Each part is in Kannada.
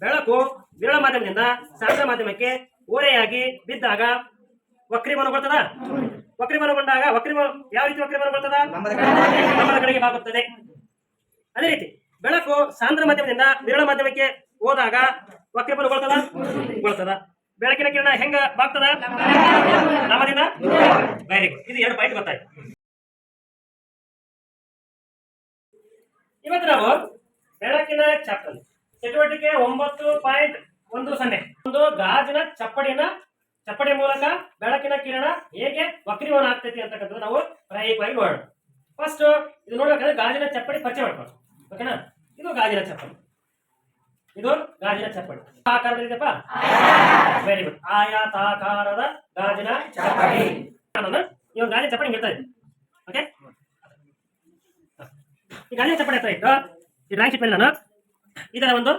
ಬೆಳಕು ವಿರಳ ಮಾಧ್ಯಮದಿಂದ ಸಾಂದ್ರ ಮಾಧ್ಯಮಕ್ಕೆ ಓರೆಯಾಗಿ ಬಿದ್ದಾಗ ವಕ್ರೀಮನು ಬರ್ತದ? ವಕ್ರೀಮನು ಬಂದಾಗ ವಕ್ರೀಮ ಯಾವ ರೀತಿ ವಕ್ರೀಮನು ಬರ್ತದ? ಕಡೆಗೆ ಬಾಗುತ್ತದೆ. ಅದೇ ರೀತಿ ಬೆಳಕು ಸಾಂದ್ರ ಮಾಧ್ಯಮದಿಂದ ವಿರಳ ಮಾಧ್ಯಮಕ್ಕೆ ಹೋದಾಗ ವಕ್ರೀಮನು ಬರ್ತದ? ಬರ್ತದ. ಬೆಳಕಿನ ಕಿರಣ ಹೆಂಗ ಬಾಗ್ತದ? ನಮ್ಮದಿಂದ? ವೆರಿ ಗುಡ್ ಇದು ಎರಡು ಪಾಯಿಂಟ್ ಗೊತ್ತಾಯ್ತು. ಇವತ್ತು ನಾವು ಬೆಳಕಿನ ಚಾಪ್ಟರ್ ಚಟುವಟಿಕೆ ಒಂಬತ್ತು ಪಾಯಿಂಟ್ ಒಂದು ಸೊನ್ನೆ. ಒಂದು ಗಾಜಿನ ಚಪ್ಪಡಿನ ಚಪ್ಪಡಿ ಮೂಲಕ ಬೆಳಕಿನ ಕಿರಣ ಹೇಗೆ ವಕ್ರೀವನ ಆಗ್ತೈತಿ ಅಂತಕ್ಕಂಥದ್ದು ನಾವು ಪ್ರಾಯೋಗಿಕವಾಗಿ ನೋಡೋಣ. ಫಸ್ಟ್ ಇದು ನೋಡ್ಬೇಕಂದ್ರೆ ಗಾಜಿನ ಚಪ್ಪಡಿ ಪರಿಚಯ ಮಾಡ್ಕೊಳ್ಳೋಣ. ಓಕೆನಾ ಇದು ಗಾಜಿನ ಚಪ್ಪಡಿ. ಇದು ಗಾಜಿನ ಚಪ್ಪಡಿ. ಆಕಾರದಲ್ಲಿದೆಪ್ಪ ವೆರಿ ಗುಡ್ ಆಯಾತಾಕಾರದ ಗಾಜಿನ ಚಪ್ಪಡಿ. ಒಂದು ಗಾಜಿನ ಚಪ್ಪಡಿ ಇದೆ ಓಕೆ ಈ ಗಾಜಿನ ಚಪ್ಪಡಿ ಹತ್ರ ಇಟ್ಟು ಈ ಡ್ರಾಯಿಂಗ್ ಶೀಟ್ ಮೇಲೆ ನಾನು ಇದರ ಒಂದು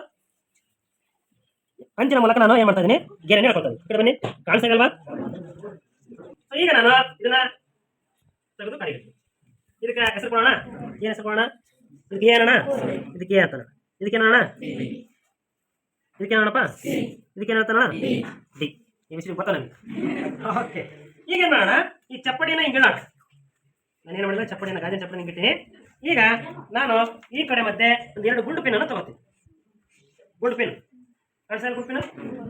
ಅಂಚಿನ ಮೂಲಕ ನಾನು ಏನ್ ಮಾಡ್ತಾ ಇದ್ದೀನಿ? ಗೆರೆನೇ ಹೇಳ್ಕೊಳ್ತಾ ಇದ್ದೀನಿ. ಬನ್ನಿ. ಕಾಣಿಸ್ತಾಗಲ್ವಾ So, ಈಗ ನಾನು ಇದನ್ನ ತೆಗೆದು ಕಡಿಬೇಕು ಇದಕ್ಕೆ ಹೆಸರು ಕೊಡೋಣ? ಏನ್ ಹೆಸರು ಕೊಡೋಣ? ಇದಕ್ಕೆ ಏನಣ್ಣ ಇದಕ್ಕೆ ಏ ಅಂತಾನ ಇದಕ್ಕೆ ಏನಣ್ಣ ಇದಕ್ಕೆ ಏನಪ್ಪ ಇದಕ್ಕೆ ಏನಂತಾನ ಡಿ. ಈ ವಿಷಯ ಗೊತ್ತಾ ನಮಗೆ? ಓಕೆ. ಈಗ ಏನ್ ಮಾಡೋಣ? ಈ ಚಪ್ಪಡಿನ ಹಿಂಗೆ ನಾನು ಏನು ಮಾಡಿದ್ರೆ ಚಪ್ಪಡಿನ ಗಾಜಿನ ಚಪ್ಪಡಿ ಹಿಂಗಿಟ್ಟಿನಿ ಈಗ ನಾನು ಈ ಕಡೆ ಮತ್ತೆ ಒಂದು ಎರಡು ಗುಂಡು ಪಿನ್ ಅನ್ನು ತಗೋತೀನಿ. ಗುಂಡು ಪಿನ್ ಕಳ್ಸಲ್ ಗುಂಡು ಪಿನ್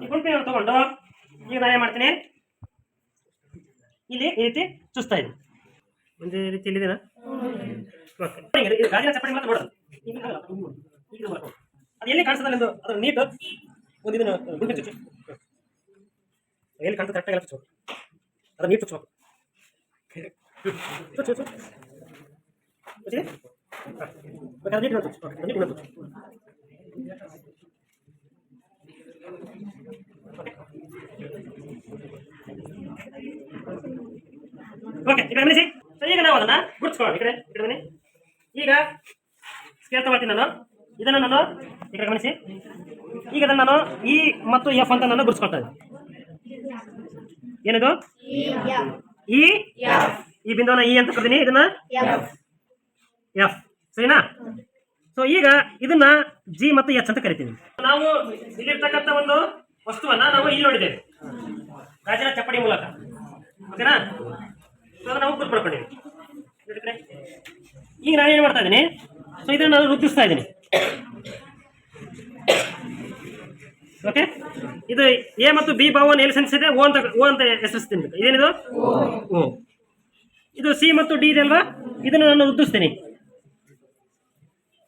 ಈ ಗುಂಡು ಪಿನ್ ತಗೊಂಡು ಈಗ ನಾನು ಏನು ಮಾಡ್ತೀನಿ? ಇಲ್ಲಿ ಈ ರೀತಿ ಚುಸ್ತಾ ಇದ್ದೀನಿ ಒಂದು ರೀತಿ ಇಲ್ಲಿದೆನಾ ಓಕೆ. ಗಾಜಿನ ಚಪ್ಪಡಿ ಮಾತ್ರ ಮಾಡ್ಕೊಂಡು. ಅದು ಎಲ್ಲಿ ಕಾಣಿಸ್ತದಲ್ಲ ಎಂದು ಅದ್ರ ನೀಟ್ ಒಂದು ಇದನ್ನು ಗುಂಡು ಚುಚ್ಚು. ಎಲ್ಲಿ ಕಾಣ್ತದೆ ಕರೆಕ್ಟಾಗಿ ಎಲ್ಲ ಚುಚ್ಚು ಅದ್ರ ನೀಟ್ ಚುಚ್ಚು. ಚುಚ್ಚು ಚುಚ್ಚು ನೀಟ್ ಚುಚ್ಚು. ನೀಟ್ ಚುಚ್ಚು. ಓಕೆ ಈ ಕಡೆ ಗಮನಿಸಿ. ಸೊ ಈಗ ನಾವು ಅದನ್ನ ಗುರುತಿಸ್ಕೊಳ್ಳೋಣ. ಈ ಕಡೆ ಈ ಕಡೆ ಬನ್ನಿ. ಈಗ ಸ್ಕೇಲ್ ತಗೊಳ್ತೀನಿ ನಾನು. ಇದನ್ನು ನಾನು ಈ ಕಡೆ ಗಮನಿಸಿ. ಈಗ ಅದನ್ನು ನಾನು ಇ ಮತ್ತು ಎಫ್ ಅಂತ ನಾನು ಗುರುತಿಸ್ಕೊಳ್ತಾ ಇದ್ದೀನಿ. ಏನಿದು? ಇ ಈ ಬಿಂದುವನ್ನ ಇ ಅಂತ ಕರ್ತೀನಿ. ಇದನ್ನ ಎಫ್ ಸರಿನಾ? ಸೊ ಈಗ ಇದನ್ನ ಜಿ ಮತ್ತು ಎಚ್ ಅಂತ ಕರಿತೀವಿ ನಾವು ಇಲ್ಲಿರ್ತಕ್ಕಂಥ ಒಂದು ವಸ್ತುವನ್ನ ನಾವು ಇಲ್ಲಿ ನೋಡಿದ್ದೇವೆ. ಗಾಜಿನ ಚಪ್ಪಡಿ ಮೂಲಕ. ಓಕೆನಾ? ನಾವು ಈಗ ನಾನು ಏನು ಮಾಡ್ತಾ ಇದ್ದೀನಿ? ಸೊ ಇದನ್ನ ನಾನು ರುದ್ದಿಸ್ತಾ ಇದ್ದೀನಿ. ಓಕೆ ಇದು ಎ ಮತ್ತು ಬಿ ಭಾವನ ಎಲ್ಲಿ ಇದೆ ಓ ಅಂತ ಓ ಅಂತ ಹೆಸರಿಸ್ತೀನಿ ಇದೇನಿದು? ಓ. ಇದು ಸಿ ಮತ್ತು ಡಿ ಇದೆ ಅಲ್ವಾ? ಇದನ್ನು ನಾನು ಉದ್ದಿಸ್ತೀನಿ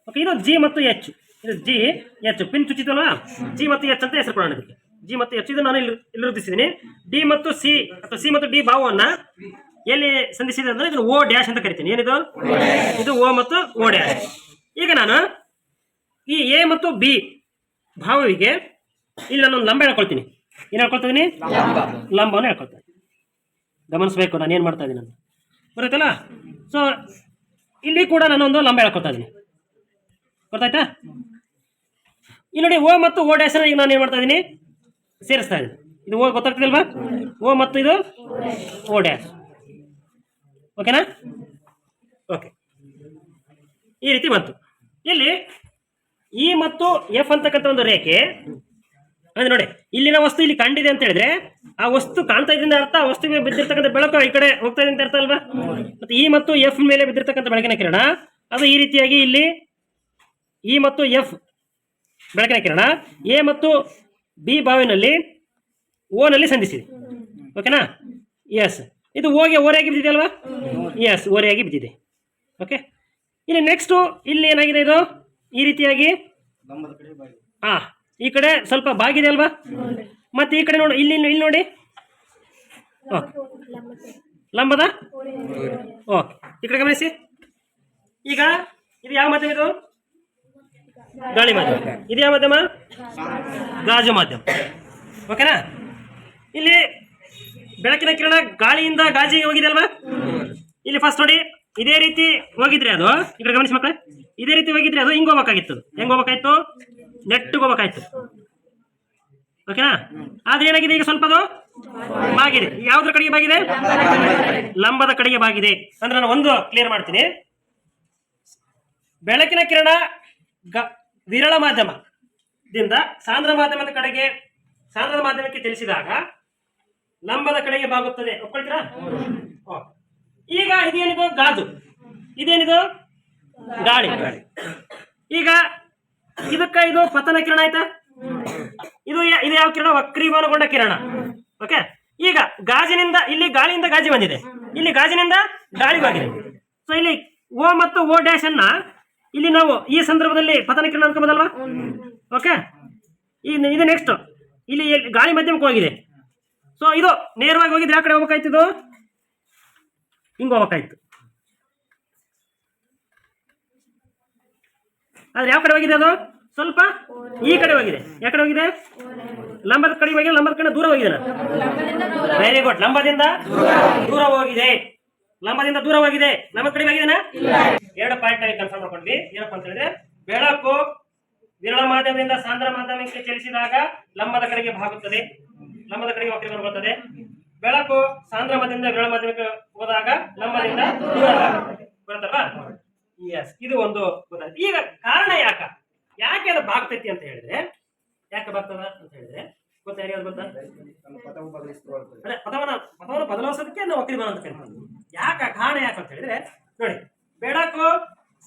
ಓಕೆ ಇದು ಜಿ ಮತ್ತು ಎಚ್ ಇದು ಜಿ ಎಚ್ ಪಿನ್ ಚುಚ್ಚಿತಲ್ವಾ ಜಿ ಮತ್ತು ಎಚ್ ಅಂತ ಹೆಸರು ಕೊಡೋಣ ಇದಕ್ಕೆ. ಜಿ ಮತ್ತು ಎಚ್ ಇದು ನಾನು ಇಲ್ಲಿ ಇಲ್ಲಿ ರುದ್ದಿಸಿದ್ದೀನಿ ಡಿ ಮತ್ತು ಸಿ ಅಥವಾ ಸಿ ಮತ್ತು ಡಿ ಭಾವವನ್ನು ಎಲ್ಲಿ ಸಂಧಿಸಿದೆ ಅಂದ್ರೆ ಇದನ್ನು ಓ ಡ್ಯಾಶ್ ಅಂತ ಕರಿತೀನಿ. ಏನಿದು? ಇದು ಓ ಮತ್ತು ಓ ಡ್ಯಾಶ್. ಈಗ ನಾನು ಈ ಎ ಮತ್ತು ಬಿ ಭಾವವಿಗೆ ಇಲ್ಲಿ ನಾನೊಂದು ಲಂಬ ಹೇಳ್ಕೊಳ್ತೀನಿ. ಏನು ಹೇಳ್ಕೊಳ್ತಾ ಇದ್ದೀನಿ ಲಂಬವನ್ನು ಹೇಳ್ಕೊಳ್ತಾ ಇದ್ದೀನಿ ಗಮನಿಸಬೇಕು, ನಾನು ಏನು ಮಾಡ್ತಾ ಇದ್ದೀನಿ ಅಂತ. ಬರುತ್ತಲ್ಲ? ಸೊ ಇಲ್ಲಿ ಕೂಡ ನಾನೊಂದು ಲಂಬ ಹೇಳ್ಕೊಳ್ತಾ ಇದ್ದೀನಿ. ಗೊತ್ತಾಯ್ತಾ? ಇಲ್ಲಿ ನೋಡಿ ಓ ಮತ್ತು ಓ ಡ್ಯಾಶ್ ಈಗ ನಾನು ಏನು ಮಾಡ್ತಾ ಇದ್ದೀನಿ? ಸೇರಿಸ್ತಾ ಇದ್ದೀನಿ. ಇದು ಓ ಗೊತ್ತಾಗ್ತಿದಲ್ವಾ? ಓ ಮತ್ತು ಇದು ಓ ಡ್ಯಾಶ್. ಓಕೆನಾ ಓಕೆ ಈ ರೀತಿ ಬಂತು. ಇಲ್ಲಿ ಇ ಮತ್ತು ಎಫ್ ಅಂತಕ್ಕಂಥ ಒಂದು ರೇಖೆ, ಅಂದ್ರೆ ನೋಡಿ, ಇಲ್ಲಿನ ವಸ್ತು ಇಲ್ಲಿ ಕಂಡಿದೆ ಅಂತ ಹೇಳಿದ್ರೆ, ಆ ವಸ್ತು ಕಾಣ್ತಾ ಇದ್ರಿಂದ ಅರ್ಥ, ಆ ವಸ್ತುವಿಗೆ ಬಿದ್ದಿರ್ತಕ್ಕಂಥ ಬೆಳಕು ಈ ಕಡೆ ಹೋಗ್ತಾ ಇದೆ ಅಂತ ಅರ್ಥ ಅಲ್ವಾ? ಮತ್ತೆ ಇ ಮತ್ತು ಎಫ್ ಮೇಲೆ ಬಿದ್ದಿರ್ತಕ್ಕಂಥ ಬೆಳಕಿನ ಕಿರಣ, ಅದು ಈ ರೀತಿಯಾಗಿ ಇಲ್ಲಿ ಇ ಮತ್ತು ಎಫ್ ಬೆಳಕಿನ ಕಿರಣ ಎ ಮತ್ತು ಬಿ ಬಾವಿನಲ್ಲಿ ಓನಲ್ಲಿ ಸಂಧಿಸಿದೆ. ಓಕೆನಾ ಎಸ್ ಇದು ಓಗೆ ಓರೆಯಾಗಿ ಬಿದ್ದಿದೆ ಅಲ್ವಾ ಎಸ್ ಓರೆಯಾಗಿ ಬಿದ್ದಿದೆ. ಓಕೆ ಇಲ್ಲಿ ನೆಕ್ಸ್ಟು ಇಲ್ಲಿ ಏನಾಗಿದೆ ಇದು? ಈ ರೀತಿಯಾಗಿ? ಹಾ ಈ ಕಡೆ ಸ್ವಲ್ಪ ಬಾಗಿದೆ ಅಲ್ವಾ? ಮತ್ತೆ ಈ ಕಡೆ ನೋಡಿ, ಇಲ್ಲಿ ಇಲ್ಲಿ ನೋಡಿ. ಲಂಬದ? ಓಕೆ ಈ ಕಡೆ ಗಮನಿಸಿ. ಈಗ ಇದು ಯಾವ ಮಾಧ್ಯಮ ಇದು? ಗಾಳಿ ಮಾಧ್ಯಮ. ಇದು ಯಾವ ಮಾಧ್ಯಮ? ಗಾಜು ಮಾಧ್ಯಮ. ಓಕೆನಾ ಇಲ್ಲಿ ಬೆಳಕಿನ ಕಿರಣ ಗಾಳಿಯಿಂದ ಗಾಜಿ ಹೋಗಿದೆ ಅಲ್ವಾ? ಇಲ್ಲಿ ಫಸ್ಟ್ ನೋಡಿ, ಇದೇ ರೀತಿ ಹೋಗಿದ್ರೆ ಅದು ಈ ಕಡೆ ಗಮನಿಸಿ ಮಕ್ಕಳೇ. ಇದೇ ರೀತಿ ಹೋಗಿದ್ರೆ ಅದು ಹಿಂಗ್ ಹೋಗ್ಬೇಕಾಗಿತ್ತು. ಹೆಂಗ್ ಹೋಗ್ಬೇಕಾಯ್ತು? ನೆಟ್ಟಿಗೆ ಹೋಗ್ಬೇಕಾಯ್ತು. ಓಕೆನಾ? ಆದ್ರೆ ಏನಾಗಿದೆ ಈಗ ಸ್ವಲ್ಪ ಅದು? ಬಾಗಿದೆ. ಯಾವ್ದ್ರ ಕಡೆಗೆ ಬಾಗಿದೆ? ಲಂಬದ ಕಡೆಗೆ ಬಾಗಿದೆ. ಅಂದ್ರೆ ನಾನು ಒಂದು ಕ್ಲಿಯರ್ ಮಾಡ್ತೀನಿ. ಬೆಳಕಿನ ಕಿರಣ ಗ, ವಿರಳ ಮಾಧ್ಯಮದಿಂದ ಸಾಂದ್ರ ಮಾಧ್ಯಮದ ಕಡೆಗೆ, ಸಾಂದ್ರದ ಮಾಧ್ಯಮಕ್ಕೆ ಚಲಿಸಿದಾಗ ಲಂಬದ ಕಡೆಗೆ ಬಾಗುತ್ತದೆ. ಒಪ್ಕೊಳ್ತೀರಾ. ಈಗ ಇದೇನಿದು? ಗಾಜು. ಇದೇನಿದು? ಗಾಳಿ. ಗಾಳಿ ಈಗ ಇದಕ್ಕ ಇದು ಪತನ ಕಿರಣ ಆಯ್ತಾ? ಇದು ಇದು ಯಾವ ಕಿರಣ? ವಕ್ರೀಭವನಗೊಂಡ ಕಿರಣ. ಓಕೆ? ಈಗ ಗಾಜಿನಿಂದ, ಇಲ್ಲಿ ಗಾಳಿಯಿಂದ ಗಾಜಿ ಬಂದಿದೆ. ಇಲ್ಲಿ ಗಾಜಿನಿಂದ ಗಾಳಿ ಬಾಗಿದೆ ಸೊ ಇಲ್ಲಿ ಓ ಮತ್ತು ಓ ಡ್ಯಾಶ್ ಅನ್ನ ಇಲ್ಲಿ ನಾವು ಈ ಸಂದರ್ಭದಲ್ಲಿ ಪತನ ಕಿರಣ ಅನ್ಕೋಬೋದಲ್ವಾ ಓಕೆ? ಇದು ಇದು ನೆಕ್ಸ್ಟ್ ಇಲ್ಲಿ ಗಾಳಿ ಮಧ್ಯಮಕ್ಕೆ ಹೋಗಿದೆ. ಸೊ ಇದು ನೇರವಾಗಿ ಹೋಗಿದ್ರೆ ಯಾವ ಕಡೆ ಹೋಗ್ಬೇಕಾಯ್ತು ಇದು ಹಿಂಗೆ ಹೋಗ್ಬೇಕಾಯ್ತು. ಆದ್ರೆ ಯಾವ ಕಡೆ ಹೋಗಿದೆ ಅದು? ಸ್ವಲ್ಪ ಈ ಕಡೆ ಹೋಗಿದೆ. ಯಾವ ಕಡೆ ಹೋಗಿದೆ? ಲಂಬದ ಕಡೆ ಹೋಗಿದೆ, ಲಂಬದ ಕಡೆ ದೂರ ಹೋಗಿದೆ ವೆರಿ ಗುಡ್ ಲಂಬದಿಂದ ದೂರ ಹೋಗಿದೆ. ಲಂಬದಿಂದ ದೂರ ಹೋಗಿದೆ. ಲಂಬದ ಕಡೆ ಹೋಗಿದೆನಾ? ಎರಡು ಪಾಯಿಂಟ್ ಆಗಿ ಕನ್ಫರ್ಮ್ ಮಾಡ್ಕೊಂಡ್ವಿ. ಏನಪ್ಪಾ ಅಂತ ಹೇಳಿದ್ರೆ, ಬೆಳಕು ವಿರಳ ಮಾಧ್ಯಮದಿಂದ ಸಾಂದ್ರ ಮಾಧ್ಯಮಕ್ಕೆ ಚಲಿಸಿದಾಗ ಲಂಬದ ಕಡೆಗೆ ಬಾಗುತ್ತದೆ. ಲಂಬದ ಕಡೆಗೆ ವಕ್ರೀಭವನ ಬರುತ್ತದೆ ಬೆಳಕು ಸಾಂದ್ರ ಮಧ್ಯದಿಂದ ವಿರಳ ಮಾಧ್ಯಮಕ್ಕೆ ಹೋದಾಗ ಲಂಬದಿಂದ. ಬರುತ್ತಲ್ವಾ? ಎಸ್ ಇದು ಒಂದು ಗೊತ್ತಾಯ್ತು ಈಗ ಕಾರಣ ಯಾಕ? ಯಾಕೆ ಅದು ಬಾಗ್ತೈತಿ ಅಂತ ಹೇಳಿದ್ರೆ, ಯಾಕೆ ಬಾಗ್ತದ ಅಂತ ಹೇಳಿದ್ರೆ ಪದವನ್ನ ಬದಲಾಯಿಸೋದಕ್ಕೆ ನಾವು ವಕ್ರೀಭವನ ಅಂತ ಯಾಕ? ಕಾರಣ ಯಾಕೆ ಅಂತ ಹೇಳಿದ್ರೆ, ನೋಡಿ, ಬೆಳಕು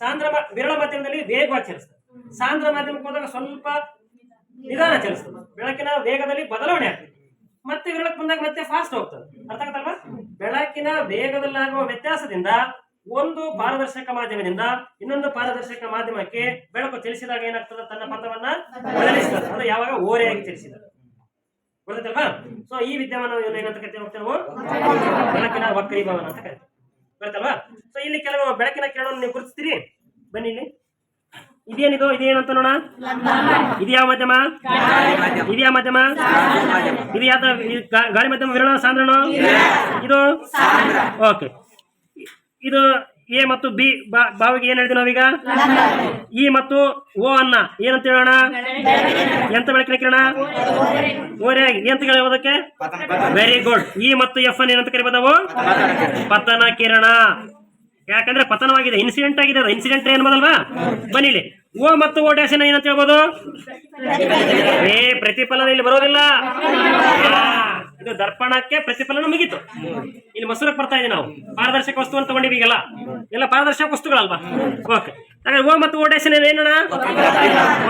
ಸಾಂದ್ರ ವಿರಳ ಮಾಧ್ಯಮದಲ್ಲಿ ವೇಗವಾಗಿ ಚಲಿಸ್ತದೆ. ಸಾಂದ್ರ ಮಾಧ್ಯಮಕ್ಕೆ ಹೋದಾಗ ಸ್ವಲ್ಪ ನಿಧಾನ ಚಲಿಸ್ತದೆ. ಬೆಳಕಿನ ವೇಗದಲ್ಲಿ ಬದಲಾವಣೆ ಆಗ್ತದೆ. ಮತ್ತೆ ವಿರಳಕ್ಕೆ ಬಂದಾಗ ಮತ್ತೆ ಫಾಸ್ಟ್ ಹೋಗ್ತದೆ. ಅರ್ಥ ಬೆಳಕಿನ ವೇಗದಲ್ಲಾಗುವ ವ್ಯತ್ಯಾಸದಿಂದ ಒಂದು ಪಾರದರ್ಶಕ ಮಾಧ್ಯಮದಿಂದ ಇನ್ನೊಂದು ಪಾರದರ್ಶಕ ಮಾಧ್ಯಮಕ್ಕೆ ಬೆಳಕು ಚಲಿಸಿದಾಗ ಏನಾಗ್ತದೆ? ತನ್ನ ಪಥವನ್ನ ಬದಲಿಸ್ತದೆ. ಅಂದ್ರೆ ಯಾವಾಗ ಓರೆಯಾಗಿ ಚಲಿಸಿದಾಗ ಗೊತ್ತಲ್ವಾ ಸೊ ಈ ವಿದ್ಯಮಾನ ಏನಂತ ಕರಿತೀವಿ ಹೋಗ್ತೇವೆ ಬೆಳಕಿನ ವಕ್ರೀಭವನ ಅಂತ ಕರಿತೀವಿ. ಗೊತ್ತಲ್ವಾ ಸೊ ಇಲ್ಲಿ ಕೆಲವು ಬೆಳಕಿನ ಕಿರಣವನ್ನು ನೀವು ಗುರುತಿಸ್ತೀರಿ? ಬನ್ನಿ ಇಲ್ಲಿ. ಇದೇನಿದು? ಇದೇನಂತ ನೋಡ ಇದು ಯಾವ ಮಾಧ್ಯಮ? ಇದು ಯಾವ ಮಾಧ್ಯಮ? ಇದು ಯಾವ ಇದು ಗಾ- ಗಾಳಿ ಮಾಧ್ಯಮ ವಿರಳ, ಸಾಂದ್ರನು? ಇದು? ಓಕೆ. ಇದು ಎ ಮತ್ತು ಬಿ ಬಾವಿಗೆ ಏನ್ ಹೇಳಿದ್ವಿ ನಾವೀಗ? ಇ ಮತ್ತು ಓ ಅನ್ನ. ಏನಂತ ಹೇಳೋಣ? ಎಂತ ಬೆಳಕಿನ ಕಿರಣ? ಓರೆಯಾಗಿ. ಎಂತ ಹೇಳೋದಕ್ಕೆ ವೆರಿ ಗುಡ್ ಇ ಮತ್ತು ಎಫ್ ಅನ್ ಏನಂತ ಕರಿಬೋದವು ಪತನ ಕಿರಣ. ಯಾಕಂದ್ರೆ ಪತನವಾಗಿದೆ. ಇನ್ಸಿಡೆಂಟ್ ಆಗಿದೆ ಇನ್ಸಿಡೆಂಟ್ ಏನ್ ಬದಲ್ವಾ? ಬನ್ನಿ ಇಲ್ಲಿ. ಓ ಮತ್ತು ಓ ಡ್ಯಾಶನ ಏನಂತ ಹೇಳ್ಬೋದು? ಏ, ಪ್ರತಿಫಲನ ಇಲ್ಲಿ ಬರೋದಿಲ್ಲ. ಇದು ದರ್ಪಣಕ್ಕೆ ಪ್ರತಿಫಲನ ಮುಗಿತು. ಇಲ್ಲಿ ಮೊಸರಕ್ಕೆ ಬರ್ತಾ ಇದೀವಿ ನಾವು. ಪಾರದರ್ಶಕ ವಸ್ತುವನ್ನು ತಗೊಂಡಿವಿ ಈಗಲ್ಲ. ಎಲ್ಲ ಪಾರದರ್ಶಕ ವಸ್ತುಗಳಲ್ವಾ? ಓಕೆ ಹಾಗಾದ್ರೆ ಓ ಮತ್ತು ಓ ಡ್ಯಾಶನ ಏನಣ್ಣ?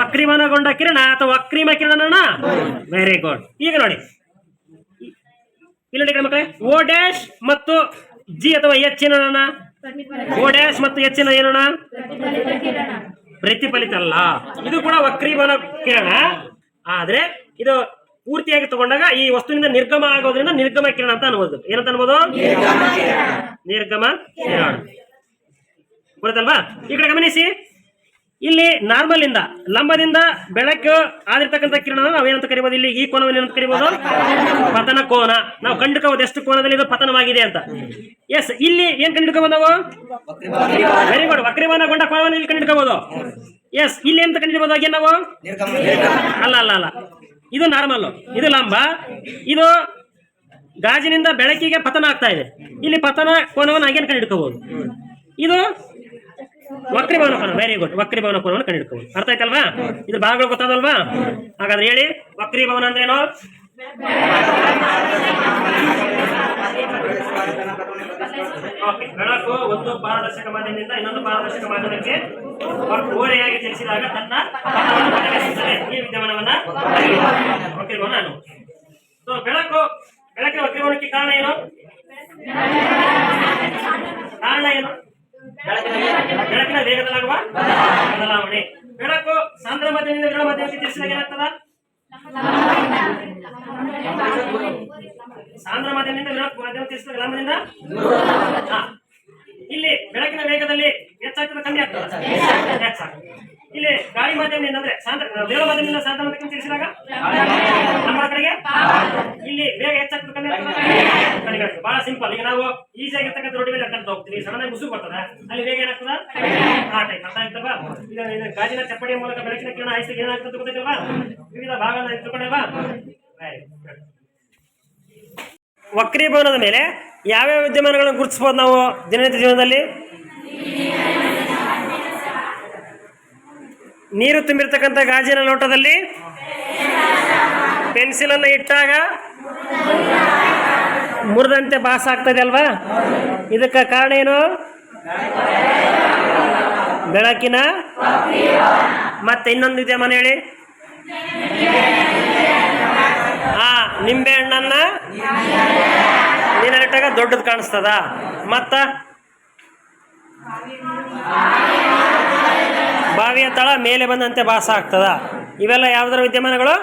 ವಕ್ರೀಭವನಗೊಂಡ ಕಿರಣ ಅಥವಾ ವಕ್ರೀಮ ಕಿರಣನ ವೆರಿ ಗುಡ್ ಈಗ ನೋಡಿ. ಇಲ್ಲಿ ನೋಡಿ ಮಕ್ಕಳೇ ಓ ಡ್ಯಾಶ್ ಮತ್ತು ಜಿ ಅಥವಾ ಎಚ್ ಏನಣ್ಣ? ಓ ಡ್ಯಾಶ್ ಮತ್ತು ಎಚ್ ಏನಣ್ಣ? ಪ್ರತಿಫಲಿತ ಅಲ್ಲ ಇದು ಕೂಡ ವಕ್ರೀಭವನ ಕಿರಣ. ಆದ್ರೆ ಇದು ಪೂರ್ತಿಯಾಗಿ ತಗೊಂಡಾಗ ಈ ವಸ್ತುವಿನಿಂದ ನಿರ್ಗಮ ಆಗೋದ್ರಿಂದ ನಿರ್ಗಮ ಕಿರಣ ಅಂತ ಅನ್ಬೋದು. ಏನಂತ ಅನ್ಬೋದು? ನಿರ್ಗಮ ಕಿರಣ. ಗೊತ್ತಲ್ವಾ ಈ ಕಡೆ ಗಮನಿಸಿ. ಇಲ್ಲಿ ನಾರ್ಮಲ್ ಇಂದ, ಲಂಬದಿಂದ ಬೆಳಕು ಆದಿರ್ತಕ್ಕಂಥ ಕಿರಣ ನಾವೇನಂತ ಕರಿಬಹುದು ಇಲ್ಲಿ? ಈ ಕೋನವನ್ನು ಏನಂತ ಕರಿಬಹುದು ಪತನ ಕೋನ. ನಾವು ಕಂಡುಕೋಬಹುದು ಎಷ್ಟು ಕೋನದಲ್ಲಿ ಇದು ಪತನವಾಗಿದೆ ಅಂತ. ಎಸ್ ಇಲ್ಲಿ ಏನ್ ಕಂಡುಕೋಬಹುದು ವೆರಿ ಗುಡ್ ವಕ್ರೀಭವನಗೊಂಡ ಕೋನವನ್ನು ಇಲ್ಲಿ ಕಂಡುಕೋಬಹುದು ಎಸ್ ಇಲ್ಲಿ ಎಂತ ಕಂಡುಕೋಬಹುದು ನಾವು? ಅಲ್ಲ ಅಲ್ಲ ಅಲ್ಲ. ಇದು ನಾರ್ಮಲ್ ಇದು ಲಂಬ. ಇದು ಗಾಜಿನಿಂದ ಬೆಳಕಿಗೆ ಪತನ ಆಗ್ತಾ ಇದೆ. ಇಲ್ಲಿ ಪತನ ಕೋನವನ್ನು ಹಾಗೇನು ಕಂಡುಹಿಡ್ಕೋಬಹುದು ಇದು ವಕ್ರೀಭವನ ಕೋನ ವೆರಿ ಗುಡ್ ವಕ್ರಿಭವನ ಕೋನವನ್ನು ಕಂಡುಹಿಡ್ಕೋಬಹುದು ಅರ್ಥ ಆಯ್ತಲ್ವಾ? ಇದು ಭಾಗಗಳು ಗೊತ್ತಾದಲ್ವಾ? ಹಾಗಾದ್ರೆ ಹೇಳಿ, ವಕ್ರೀಭವನ ಅಂದ್ರೇನು? ಬೆಳಕು ಒಂದು ಪಾರದರ್ಶಕ ಮಾಧ್ಯಮದಿಂದ ಇನ್ನೊಂದು ಪಾರದರ್ಶಕ ಮಾಧ್ಯಮಕ್ಕೆ ಓರೆಯಾಗಿ ಚಲಿಸಿದಾಗ ತನ್ನ. ಈ ವಿದ್ಯಮಾನವನ್ನ ವಕ್ರೀಭವನ ನಾನು? ಸೊ ಬೆಳಕು, ಬೆಳಕಿನ ವಕ್ರೀಭವನಕ್ಕೆ ಕಾರಣ ಏನು? ಕಾರಣ ಏನು? ಬೆಳಕಿನ ವೇಗದಲ್ಲಾಗುವ ಬದಲಾವಣೆ. ಬೆಳಕು ಸಾಂದ್ರ ವಿರಳ ಮಾಧ್ಯಮಕ್ಕೆ ಚಲಿಸಿದಾಗ ಏನಾಗ್ತದ? ಸಾಂದ್ರ ಮಾಧ್ಯಮದಿಂದ ಮಾಧ್ಯಮ ಚಲಿಸಿದಾಗ ಇಲ್ಲಿ ಬೆಳಕಿನ ವೇಗದಲ್ಲಿ ಹೆಚ್ಚಾಗ್ತದೆ, ಕಮ್ಮಿ ಆಗ್ತದೆ? ಇಲ್ಲಿ ಗಾಳಿ ಮಾಧ್ಯಮದಿಂದ ಅಂದ್ರೆ ವಿರಳ ಮಾಧ್ಯಮದಿಂದ ಸಾಂದ್ರ ಮಾಧ್ಯಮಕ್ಕೆ ಚಲಿಸಿದಾಗ? ನಮ್ಮ ಕಡೆಗೆ? ಇಲ್ಲಿ ವೇಗ ಹೆಚ್ಚಾಗ್ತದೆ, ಕಮ್ಮಿ ಆಗ್ತದೆ? ಆಗ್ತದೆ ಬಹಳ ಸಿಂಪಲ್ ಈಗ ನಾವು ಈಸಿ ಆಗಿರ್ತಕ್ಕಂಥ ರೋಡ್ ಮೇಲೆ ಕರ್ಕೊಂಡು ಹೋಗ್ತೀವಿ. ಸಣ್ಣ ಮುಸುಗು ಬರ್ತದ. ಅಲ್ಲಿ ವೇಗ ಏನಾಗ್ತದ? ಟೈಪ್ ಅರ್ಥ ಆಯ್ತಲ್ವಾ ಈಗ ಗಾಜಿನ ಚಪ್ಪಡಿಯ ಮೂಲಕ ಬೆಳಕಿನ ಕಿರಣ ಹಾಯಿಸಿದಾಗ ಏನಾಗ್ತದೆ ಗೊತ್ತೈತಲ್ವಾ ವಿವಿಧ Very good. ವಕ್ರೀಭವನದ ಮೇಲೆ ಯಾವ್ಯಾವ ವಿದ್ಯಮಾನಗಳನ್ನು ಗುರುತಿಸಬಹುದು ನಾವು ದಿನನಿತ್ಯ ಜೀವನದಲ್ಲಿ? ನೀರು ತುಂಬಿರ್ತಕ್ಕಂಥ ಗಾಜಿನ ಲೋಟದಲ್ಲಿ? ಪೆನ್ಸಿಲನ್ನು ಇಟ್ಟಾಗ ಮುರಿದಂತೆ ಭಾಸ ಆಗ್ತದೆ ಅಲ್ವಾ? ಇದಕ್ಕೆ ಕಾರಣ ಏನು? ಬೆಳಕಿನ ಮತ್ತೆ ಇನ್ನೊಂದು ಇದೆ ಮನೆ ಹೇಳಿ. ಹಾ ನಿಂಬೆ ಹಣ್ಣನ್ನ ನೀರಿಟ್ಟಾಗ ದೊಡ್ಡದು ಕಾಣಿಸ್ತದ? ಮತ್ತ? ಬಾವಿಯ ತಳ ಮೇಲೆ ಬಂದಂತೆ ಭಾಸ ಆಗ್ತದ? ಇವೆಲ್ಲ ಯಾವ್ದರ ವಿದ್ಯಮಾನಗಳು?